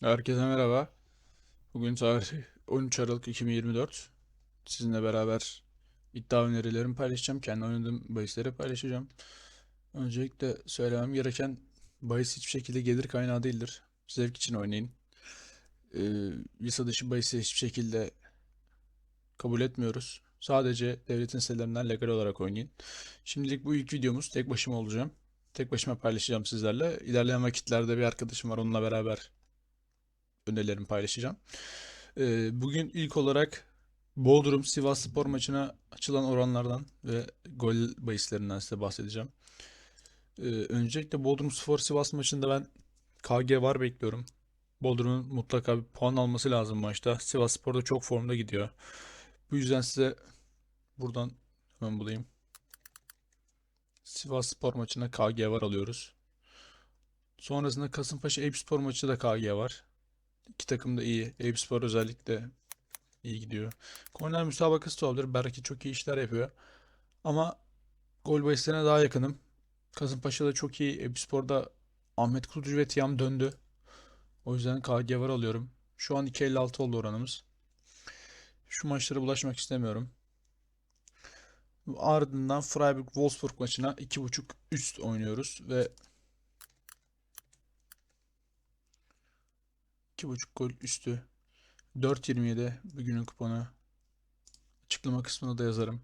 Herkese merhaba. Bugün tarih 13 Aralık 2024. Sizinle beraber iddia önerilerimi paylaşacağım. Kendi oynadığım bahisleri paylaşacağım. Öncelikle söylemem gereken bahis hiçbir şekilde gelir kaynağı değildir. Zevk için oynayın. Ee, yasa dışı bahisi hiçbir şekilde kabul etmiyoruz. Sadece devletin sitelerinden legal olarak oynayın. Şimdilik bu ilk videomuz. Tek başıma olacağım. Tek başıma paylaşacağım sizlerle. İlerleyen vakitlerde bir arkadaşım var. Onunla beraber önerilerimi paylaşacağım. Ee, bugün ilk olarak Bodrum Sivasspor maçına açılan oranlardan ve gol bahislerinden size bahsedeceğim. Ee, öncelikle Bodrum Spor Sivas maçında ben KG var bekliyorum. Bodrum'un mutlaka bir puan alması lazım maçta. Sivasspor da çok formda gidiyor. Bu yüzden size buradan hemen bulayım. Sivasspor maçına KG var alıyoruz. Sonrasında Kasımpaşa Eyüpspor maçı da KG var. İki takım da iyi. Eyüpspor özellikle iyi gidiyor. Korner müsabakası da olabilir. Belki çok iyi işler yapıyor. Ama gol bahislerine daha yakınım. Kasımpaşa'da çok iyi. Eyüpspor'da Ahmet Kutucu ve Tiam döndü. O yüzden KG var alıyorum. Şu an 2.56 oldu oranımız. Şu maçlara bulaşmak istemiyorum. Ardından Freiburg-Wolfsburg maçına 2.5 üst oynuyoruz ve 2.5 gol üstü 4.27 bugünün kuponu. Açıklama kısmına da yazarım.